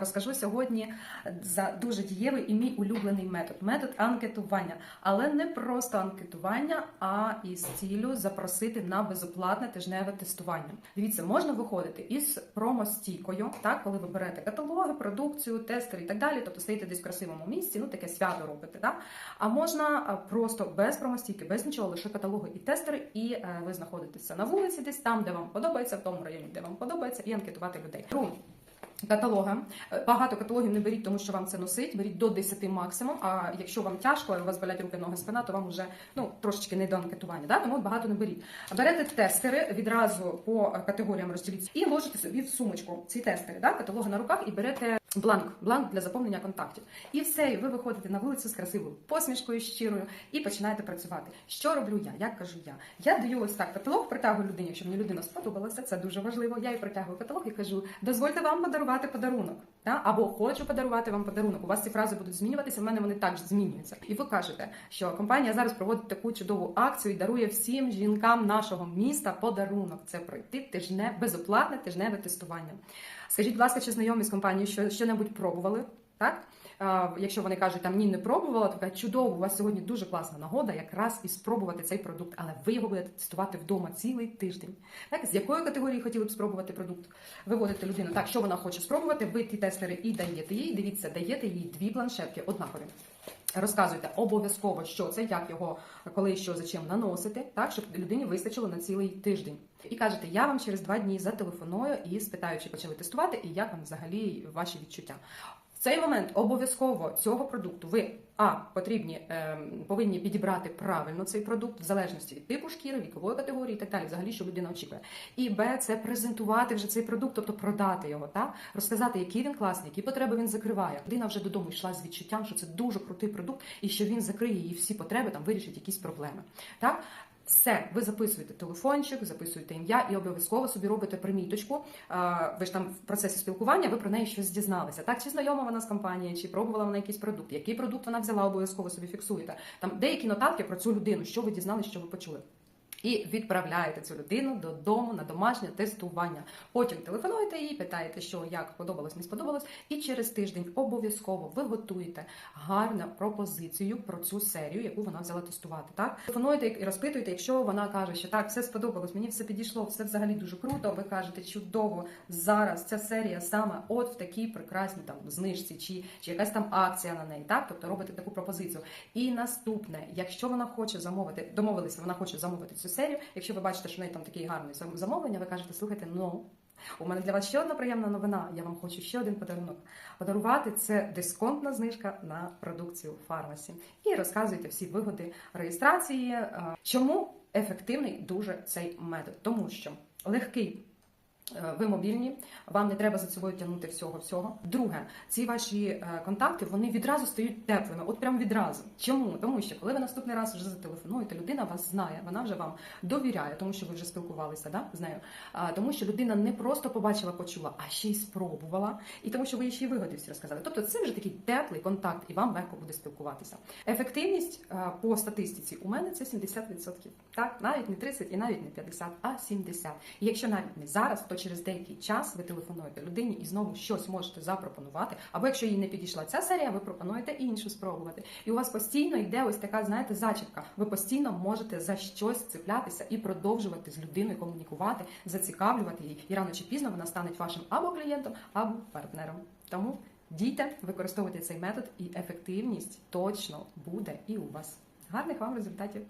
розкажу сьогодні за дуже дієвий і мій улюблений метод метод анкетування, але не просто анкетування, а із цілю запросити на безоплатне тижневе тестування. Дивіться, можна виходити із промостійкою, так коли ви берете каталоги, продукцію, тестери і так далі, тобто стоїте десь в красивому місці, ну таке свято робите. Так? А можна просто без промостійки, без нічого, лише каталоги і тестери, і е, ви знаходитеся на вулиці, десь там, де вам подобається, в тому районі, де вам подобається, і анкетувати людей. Друге, Каталога Е, багато каталогів не беріть, тому що вам це носить. Беріть до 10 максимум. А якщо вам тяжко, і у вас болять руки, ноги, спина, то вам вже ну трошечки не до анкетування. Да? Тому багато не беріть. Берете тестери відразу по категоріям розділіться і ложите собі в сумочку ці тестери, да? каталоги на руках і берете. Бланк, бланк для заповнення контактів. І все, і ви виходите на вулицю з красивою посмішкою щирою і починаєте працювати. Що роблю я? Як кажу я? Я даю ось так каталог, притягую людині, якщо мені людина сподобалася, це дуже важливо. Я їй притягую каталог і кажу: дозвольте вам подарувати подарунок. Та? Або хочу подарувати вам подарунок. У вас ці фрази будуть змінюватися, в мене вони також змінюються. І ви кажете, що компанія зараз проводить таку чудову акцію і дарує всім жінкам нашого міста подарунок. Це пройти тижне безоплатне тижневе тестування. Скажіть, будь ласка, чи знайомі з компанією, що що-небудь пробували? Так? А, якщо вони кажуть, там ні, не пробувала, то кажуть, чудово, у вас сьогодні дуже класна нагода якраз і спробувати цей продукт, але ви його будете тестувати вдома цілий тиждень. Так, з якої категорії хотіли б спробувати продукт? Виводите людину так, що вона хоче спробувати, ви ті тестери і даєте їй. Дивіться, даєте їй дві планшетки однакові. Розказуйте обов'язково, що це, як його, коли що за чим наносити, так щоб людині вистачило на цілий тиждень. І кажете, я вам через два дні зателефоную і спитаю, чи почали тестувати, і як вам взагалі ваші відчуття. В цей момент обов'язково цього продукту ви а потрібні е, повинні підібрати правильно цей продукт в залежності від типу шкіри, вікової категорії і так далі, взагалі, що людина очікує. І Б, це презентувати вже цей продукт, тобто продати його, так розказати, який він класний, які потреби він закриває. Людина вже додому йшла з відчуттям, що це дуже крутий продукт, і що він закриє її всі потреби, там вирішить якісь проблеми. Так. Все, ви записуєте телефончик, записуєте ім'я і обов'язково собі робите приміточку. Ви ж там в процесі спілкування, ви про неї щось дізналися. Так, чи знайома вона з компанією, чи пробувала вона якийсь продукт, який продукт вона взяла, обов'язково собі фіксуєте. Там деякі нотатки про цю людину, що ви дізналися, що ви почули. І відправляєте цю людину додому на домашнє тестування. Потім телефонуєте їй, питаєте, що як подобалось, не сподобалось. І через тиждень обов'язково ви готуєте гарну пропозицію про цю серію, яку вона взяла тестувати. Так телефонуєте і розпитуєте, якщо вона каже, що так, все сподобалось, мені все підійшло, все взагалі дуже круто. Ви кажете, чудово, зараз ця серія саме от в такій прекрасній там знижці, чи, чи якась там акція на неї. Так, тобто робите таку пропозицію. І наступне, якщо вона хоче замовити, домовилися, вона хоче замовити цю серію. Якщо ви бачите, що в неї там таке гарне замовлення, ви кажете, слухайте, ну. У мене для вас ще одна приємна новина. Я вам хочу ще один подарунок. Подарувати це дисконтна знижка на продукцію фармасі. І розказуйте всі вигоди реєстрації. Чому ефективний дуже цей метод? Тому що легкий. Ви мобільні, вам не треба за собою тягнути всього всього. Друге, ці ваші е, контакти вони відразу стають теплими, от прям відразу. Чому? Тому що коли ви наступний раз вже зателефонуєте, людина вас знає, вона вже вам довіряє, тому що ви вже спілкувалися да, з нею. А, Тому що людина не просто побачила, почула, а ще й спробувала, і тому що ви їй ще й вигоди всі розказали. Тобто це вже такий теплий контакт, і вам легко буде спілкуватися. Ефективність а, по статистиці у мене це 70%. Так, навіть не 30 і навіть не 50, а 70. І якщо навіть не зараз, то через деякий час ви телефонуєте людині і знову щось можете запропонувати. Або якщо їй не підійшла ця серія, ви пропонуєте іншу спробувати. І у вас постійно йде ось така, знаєте, зачіпка. Ви постійно можете за щось цеплятися і продовжувати з людиною комунікувати, зацікавлювати її. І рано чи пізно вона стане вашим або клієнтом, або партнером. Тому дійте, використовуйте цей метод, і ефективність точно буде і у вас. Гарних вам результатів!